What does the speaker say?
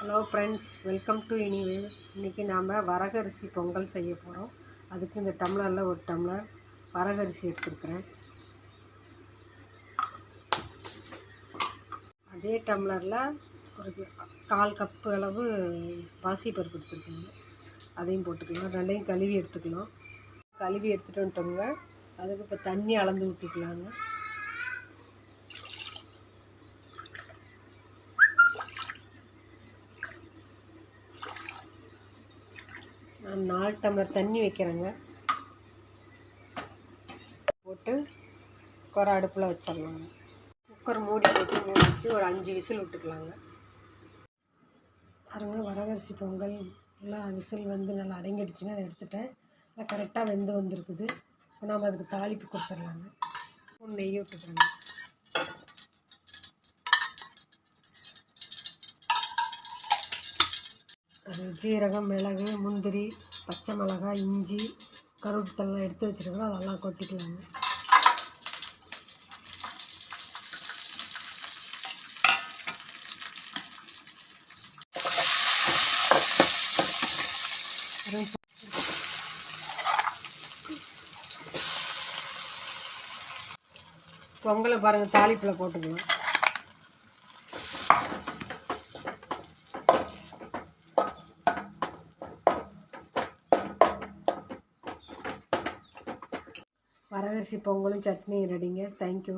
Hello friends welcome to இனிவே இன்றைக்கி நாம் வரகரிசி பொங்கல் செய்ய போகிறோம் அதுக்கு இந்த டம்ளரில் ஒரு டம்ளர் வரகரிசி எடுத்துருக்குறேன். அதே டம்ளரில் ஒரு கால் கப்பு அளவு பாசிப்பருப்பு எடுத்துருக்கோங்க அதையும் போட்டுக்கலாம். ரெண்டையும் கழுவி எடுத்துக்கலாம். கழுவி எடுத்துகிட்டு வந்துட்டோங்க அதுக்கு இப்போ தண்ணி அளந்து ஊற்றிக்கலாங்க நான் நாலு டம்ளர் தண்ணி வைக்கிறேங்க. போட்டு குறை அடுப்பில் வச்சிடலாங்க. குக்கர் மூடி போட்டு மூடி வச்சு ஒரு அஞ்சு விசில் விட்டுக்கலாங்க. பாருங்க வரகரிசி பொங்கல். நல்லா விசில் வந்து நல்லா அடங்கிடுச்சுன்னு அதை எடுத்துட்டேன். நல்லா கரெக்டாக வெந்து வந்திருக்குது. இப்போ நாம் அதுக்கு தாளிப்பு கொடுத்துடலாங்க. நெய் விட்டுக்கிறேங்க அது ஜீரகம் மிளகு முந்திரி பச்சை மிளகாய் இஞ்சி கருவேப்பிலாம் எடுத்து வச்சுருக்கோம். அதெல்லாம் கொட்டிக்கலாங்க. பொங்கலை பாருங்கள் தாளிப்பில் போட்டுக்கலாம். வரகரிசி பொங்கலும் சட்னி ரெடிங்க. தேங்க்யூ